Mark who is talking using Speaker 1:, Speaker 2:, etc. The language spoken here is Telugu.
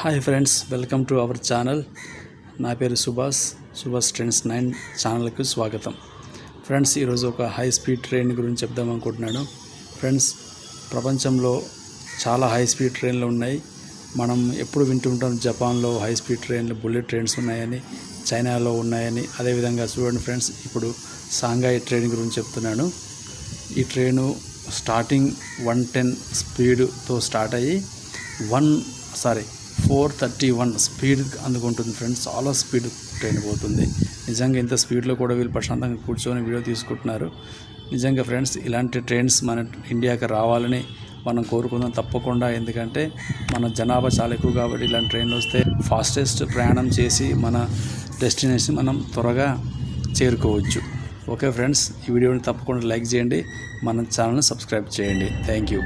Speaker 1: Hi friends welcome to our channel. నా పేరు సుభాష్ సుభాష్ ట్రెండ్స్ నైన్ ఛానల్కు స్వాగతం. ఫ్రెండ్స్ ఈరోజు ఒక హై స్పీడ్ ట్రైన్ గురించి చెప్దాం అనుకుంటున్నాను. ఫ్రెండ్స్ ప్రపంచంలో చాలా హై స్పీడ్ ట్రైన్లు ఉన్నాయి. మనం ఎప్పుడు వింటుంటాం జపాన్లో హై స్పీడ్ ట్రైన్లు బుల్లెట్ ట్రైన్స్ ఉన్నాయని చైనాలో ఉన్నాయని. అదేవిధంగా చూడండి ఫ్రెండ్స్ ఇప్పుడు సాంఘాయి ట్రైన్ గురించి చెప్తున్నాను. ఈ ట్రైను స్టార్టింగ్ వన్ టెన్ స్పీడ్తో స్టార్ట్ అయ్యి one sorry four thirty one speed అందుకుంటుంది ఫ్రెండ్స్. చాలా స్పీడ్ ట్రైన్ పోతుంది. నిజంగా ఇంత స్పీడ్లో కూడా వీళ్ళు ప్రశాంతంగా కూర్చొని వీడియో తీసుకుంటున్నారు. నిజంగా ఫ్రెండ్స్ ఇలాంటి ట్రైన్స్ మన ఇండియాకి రావాలని మనం కోరుకుందాం తప్పకుండా. ఎందుకంటే మన జనాభా చాలా ఎక్కువ కాబట్టి ఇలాంటి ట్రైన్లు వస్తే ఫాస్టెస్ట్ ప్రయాణం చేసి మన డెస్టినేషన్ మనం త్వరగా చేరుకోవచ్చు. ఓకే ఫ్రెండ్స్ ఈ వీడియోని తప్పకుండా లైక్ చేయండి. మన ఛానల్ని సబ్స్క్రైబ్ చేయండి. Thank you.